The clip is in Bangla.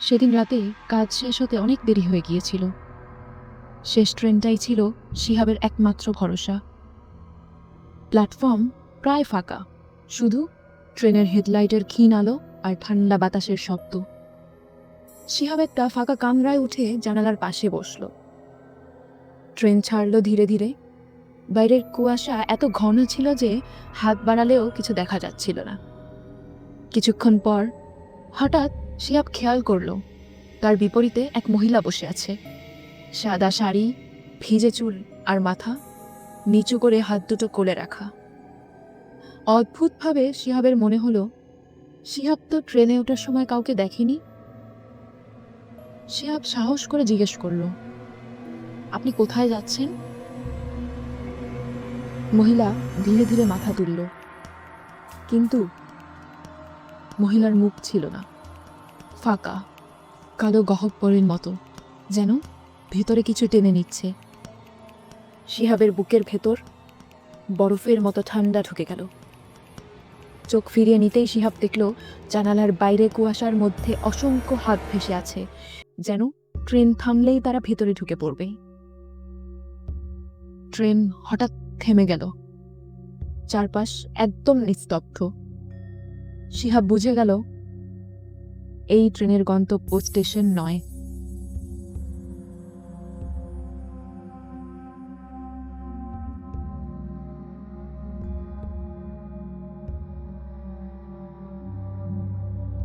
সেদিন রাতে কাজ শেষ হতে অনেক দেরি হয়ে গিয়েছিল। শেষ ট্রেনটাই ছিল শিহাবের একমাত্র ভরসা। প্ল্যাটফর্ম প্রায় ফাঁকা। শুধু ট্রেনের হেডলাইটের ক্ষীণ আলো আর ঠান্ডা বাতাসের শব্দ। শিহাব একটা ফাঁকা কামরায় উঠে জানালার পাশে বসল। ট্রেন ছাড়লো ধীরে ধীরে। বাইরের কুয়াশা এত ঘন ছিল যে হাত বাড়ালেও কিছু দেখা যাচ্ছিল না। কিছুক্ষণ পর হঠাৎ শিহাব খেয়াল করল, তার বিপরীতে এক মহিলা বসে আছে। সাদা শাড়ি, ভিজে চুল আর মাথা নিচু করে হাত দুটো কোলে রাখা। অদ্ভুতভাবে শিহাবের মনে হলো, শিহাব তো ট্রেনে ওঠার সময় কাউকে দেখেনি। শিহাব সাহস করে জিজ্ঞেস করল, আপনি কোথায় যাচ্ছেন? মহিলা ধীরে ধীরে মাথা তুলল, কিন্তু মহিলার মুখ ছিল না। ফাঁকা, কালো গহব্বরের মতো, যেন ভেতরে কিছু টেনে নিচ্ছে। শিহাবের বুকের ভেতর বরফের মতো ঠান্ডা ঢুকে গেল। চোখ ফিরিয়ে নিতেই শিহাব দেখল, জানালার বাইরে কুয়াশার মধ্যে অসংখ্য হাত ভেসে আছে, যেন ট্রেন থামলেই তারা ভেতরে ঢুকে পড়বে। ট্রেন হঠাৎ থেমে গেল। চারপাশ একদম নিস্তব্ধ। শিহাব বুঝে গেল এই ট্রেনের গন্তব্য স্টেশন নয়।